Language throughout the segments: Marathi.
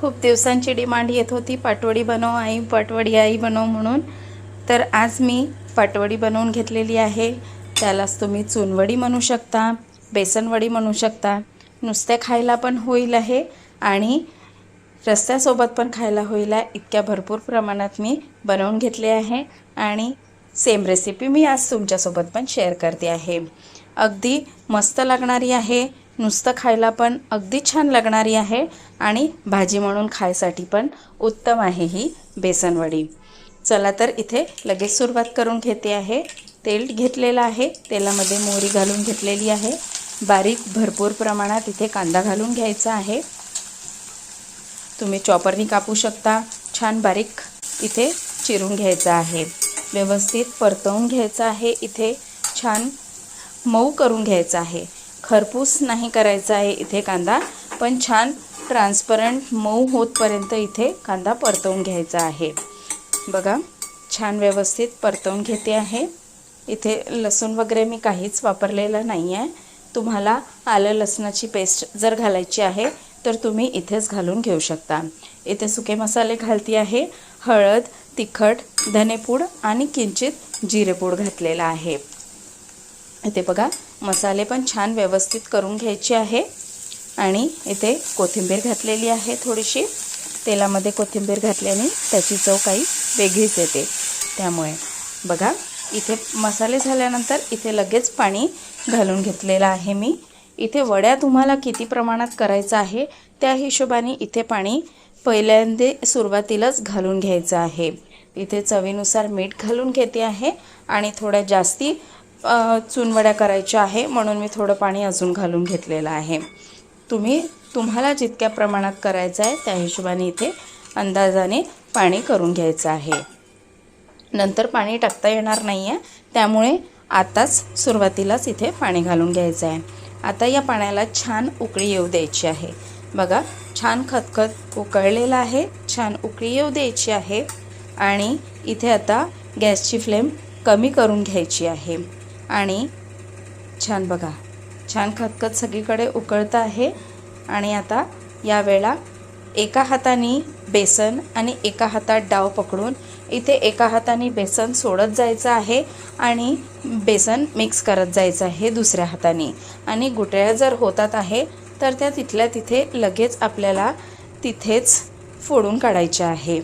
खूप दिवसांची डिमांड येत होती पाटवडी बनव आई पाटवडी आई बनव म्हणून. तर आज मी पाटवडी बनवून घेतलेली आहे. त्यालाच तुम्ही चुनवडी म्हणू शकता बेसनवडी म्हणू शकता. नुसत्या खायला पण होईल आहे आणि रस्त्यासोबत पण खायला होईल आहे. इतक्या भरपूर प्रमाणात मी बनवून घेतले आहे आणि सेम रेसिपी मी आज तुमच्यासोबत पण शेअर करते आहे. अगदी मस्त लागणारी आहे. नुसतं खायला पण अगदी छान लागणारी आहे आणि भाजी म्हणून खायसाठी पण उत्तम आहे ही बेसनवडी. चला तर इथे लगेच सुरुवात करून घेते आहे. तेल घेतलेलं आहे. तेलामध्ये मोहरी घालून घेतलेली आहे. बारीक भरपूर प्रमाणात इथे कांदा घालून घ्यायचा आहे. तुम्ही चॉपरनी कापू शकता. छान बारीक इथे चिरून घ्यायचा आहे. व्यवस्थित परतवून घ्यायचं आहे. इथे छान मऊ करून घ्यायचा आहे. खरपूस नाही करायचा आहे इथे कांदा पण छान ट्रान्सपरंट मऊ होतपर्यंत इथे कांदा परतवून घ्यायचा आहे. बघा छान व्यवस्थित परतवून घेते आहे. इथे लसूण वगैरे मी काहीच वापरलेलं नाही आहे. तुम्हाला आलं लसणाची पेस्ट जर घालायची आहे तर तुम्ही इथेच घालून घेऊ शकता. इथे सुके मसाले घालती आहे हळद तिखट धनेपूड आणि किंचित जिरेपूड घातलेला आहे. इथे बघा मसाले पण छान व्यवस्थित करून घ्यायचे आहे. आणि इथे कोथिंबीर घातलेली आहे थोडीशी. तेलामध्ये कोथिंबीर घातल्याने त्याची चव काही वेगळीच येते. त्यामुळे बघा इथे मसाले झाल्यानंतर इथे लगेच पाणी घालून घेतलेलं आहे मी. इथे वड्या तुम्हाला किती प्रमाणात करायचं आहे त्या हिशोबाने इथे पाणी पहिल्यांदा सुरुवातीलाच घालून घ्यायचं आहे. इथे चवीनुसार मीठ घालून घेते आहे. आणि थोड्या जास्ती चुनवड्या करायच्या आहे म्हणून मी थोडं पाणी अजून घालून घेतलेलं आहे. तुम्ही तुम्हाला जितक्या प्रमाणात करायचं आहे त्या हिशोबाने इथे अंदाजाने पाणी करून घ्यायचं आहे. नंतर पाणी टाकता येणार नाही आहे त्यामुळे आताच सुरुवातीलाच इथे पाणी घालून घ्यायचं आहे. आता या पाण्याला छान उकळी येऊ द्यायची आहे. बघा छान खतखत उकळलेलं आहे छान उकळी येऊ द्यायची आहे आणि इथे आता गॅसची फ्लेम कमी करून घ्यायची आहे. आणि छान बघा. छान खतखत सगळीकडे उकळतं आहे. आणि आता यावेळेला एका हाताने बेसन आणि एका हातात डाव पकडून इथे एका हाताने बेसन सोडत जायचं आहे आणि बेसन मिक्स करत जायचं आहे दुसऱ्या हाताने. आणि गुटळ्या जर होतात आहे तर त्या तिथल्या तिथे लगेच आपल्याला तिथेच फोडून काढायच्या आहे.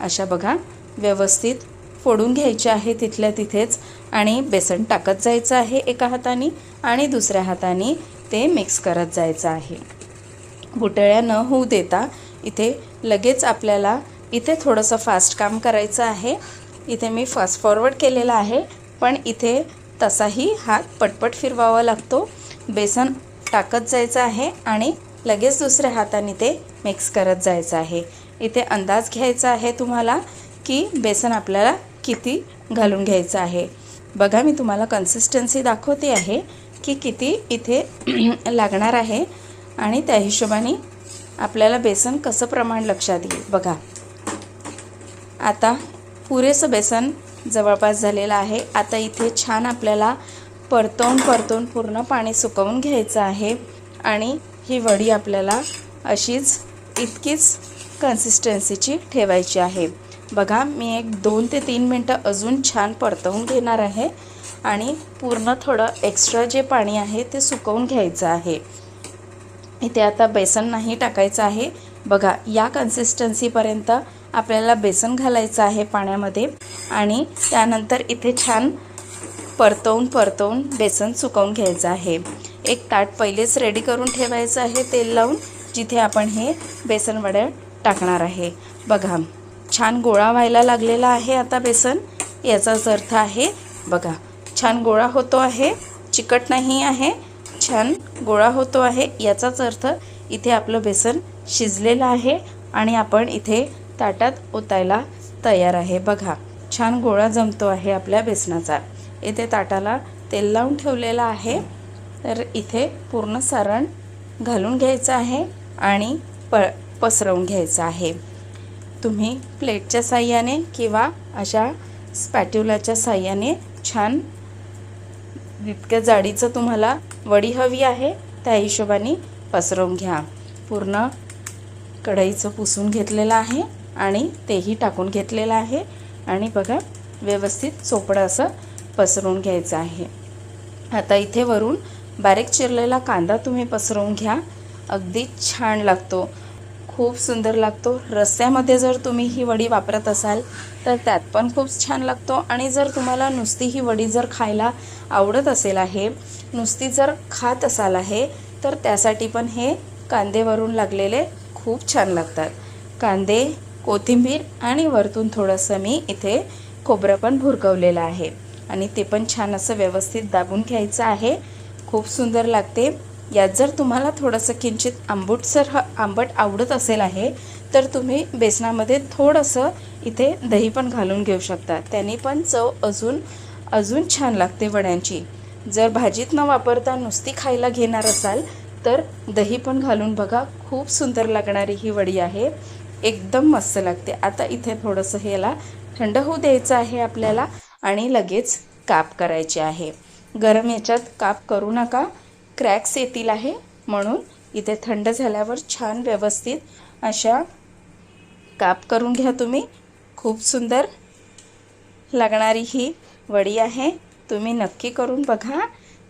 अशा बघा व्यवस्थित फोडून घ्यायचे आहे तिथल्या तिथेच आणि बेसन टाकत जायचं आहे एका हाताने आणि दुसऱ्या हाताने ते मिक्स करत जायचं आहे. बुटळ्या न होऊ देता इथे लगेच आपल्याला इथे थोडंसं फास्ट काम करायचं आहे. इथे मी फास्ट फॉरवर्ड केलेलं आहे पण इथे तसाही हात पटपट फिरवावा लागतो. बेसन टाकत जायचं आहे आणि लगेच दुसऱ्या हाताने ते मिक्स करत जायचं आहे. इथे अंदाज घ्यायचा आहे तुम्हाला की बेसन आपल्याला किती घालून घ्यायचं आहे? बघा मी तुम्हाला कन्सिस्टन्सी दाखवते आहे की किती इथे लागणार आहे आणि त्या हिशोबाने आपल्याला बेसन कसं प्रमाण लक्षात येईल. बघा. आता पुरेसं बेसन जवळपास झालेलं आहे. आता इथे छान आपल्याला परतवून परतवून पूर्ण पाणी सुकवून घ्यायचं आहे आणि ही वडी आपल्याला अशीच इतकीच कन्सिस्टन्सीची ठेवायची आहे. बघा मी एक दोन ते तीन मिनटं अजून छान परतवून घेणार आहे आणि पूर्ण थोडं एक्स्ट्रा जे पाणी आहे ते सुकवून घ्यायचं आहे. इथे आता बेसन नाही टाकायचं आहे. बघा या कन्सिस्टन्सीपर्यंत आपल्याला बेसन घालायचं आहे पाण्यामध्ये आणि त्यानंतर इथे छान परतवून परतवून बेसन सुकवून घ्यायचं आहे. एक ताट पहिलेच रेडी करून ठेवायचं आहे तेल लावून जिथे आपण हे बेसन वड्या टाकणार आहे. बघा छान गोळा व्हायला लागलेला आहे आता बेसन. याचाच अर्थ आहे बघा छान गोळा होतो आहे चिकट नाही आहे छान गोळा होतो आहे. याचाच अर्थ इथे आपलं बेसन शिजलेलं आहे आणि आपण इथे ताटात ओतायला तयार आहे. बघा छान गोळा जमतो आहे आपल्या बेसनाचा. इथे ताटाला तेल लावून ठेवलेलं आहे. तर इथे पूर्ण सारण घालून घ्यायचं आहे आणि प पसरवून घ्यायचं आहे. तुम्ही प्लेटच्या साह्याने किंवा अशा स्पॅट्युलाच्या साह्याने छान जितक्या जाडीचं तुम्हाला वडी हवी आहे त्या हिशोबाने पसरवून घ्या. पूर्ण कढईचं पुसून घेतलेलं आहे आणि तेही टाकून घेतलेलं आहे आणि बघा व्यवस्थित चोपडं असं पसरवून घ्यायचं आहे. आता इथे वरून बारीक चिरलेला कांदा तुम्ही पसरवून घ्या. अगदी छान लागतो. खूप सुंदर लागतो. रस्त्यामध्ये जर तुम्ही ही वडी वापरत असाल तर त्यात पण खूप छान लागतो. आणि जर तुम्हाला नुसती ही वडी जर खायला आवडत असेल आहे नुसती जर खात असाल आहे तर त्यासाठी पण हे कांदेवरून लागलेले खूप छान लागतात. कांदे कोथिंबीर आणि वरतून थोडंसं मी इथे खोबरं पण भुरकवलेलं आहे. आणि ते पण छान असं व्यवस्थित दाबून घ्यायचं आहे. खूप सुंदर लागते. यात जर तुम्हाला थोडंसं किंचित आंबटसर ह आंबट आवडत असेल आहे तर तुम्ही बेसनामध्ये थोडंसं इथे दही पण घालून घेऊ शकता. त्याने पण चव अजून अजून छान लागते वड्यांची. जर भाजीत न वापरता नुसती खायला घेणार असाल तर दही पण घालून बघा खूप सुंदर लागणारी ही वडी आहे. एकदम मस्त लागते. आता इथे थोडंसं ह्याला थंड होऊ द्यायचं आहे आपल्याला आणि लगेच काप करायचे आहे. गरम याच्यात काप करू नका. क्रॅक्स येतील आहे म्हणून इथे थंड झाल्यावर छान व्यवस्थित अशा काप करून घ्या तुम्ही. खूप सुंदर लागणारी ही वडी आहे. तुम्ही नक्की करून बघा.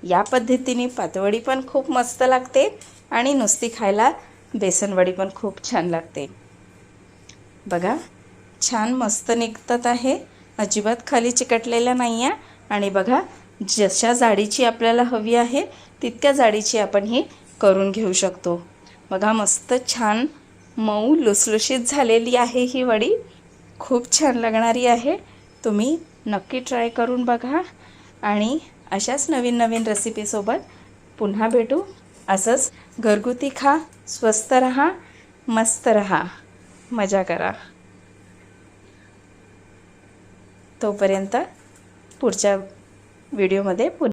या पद्धतीने पातवडी पण खूप मस्त लागते आणि नुसती खायला बेसनवडी पण खूप छान लागते. बघा छान मस्त निघतात आहे. अजिबात खाली चिकटलेल्या नाही आहे आणि बघा जशा जाडीची आपल्याला हवी आहे तितक्या जाडीची आपण ही करून घेऊ शकतो. बघा मस्त छान मऊ लुसलुशीत झालेली आहे ही वडी. खूप छान लागणारी आहे. तुम्ही नक्की ट्राय करून बघा आणि अशाच नवीन नवीन रेसिपीसोबत पुन्हा भेटू. असंच घरगुती खा स्वस्त रहा मस्त रहा. मजा करा. तोपर्यंत पुढच्या व्हिडिओमध्ये पुन्हा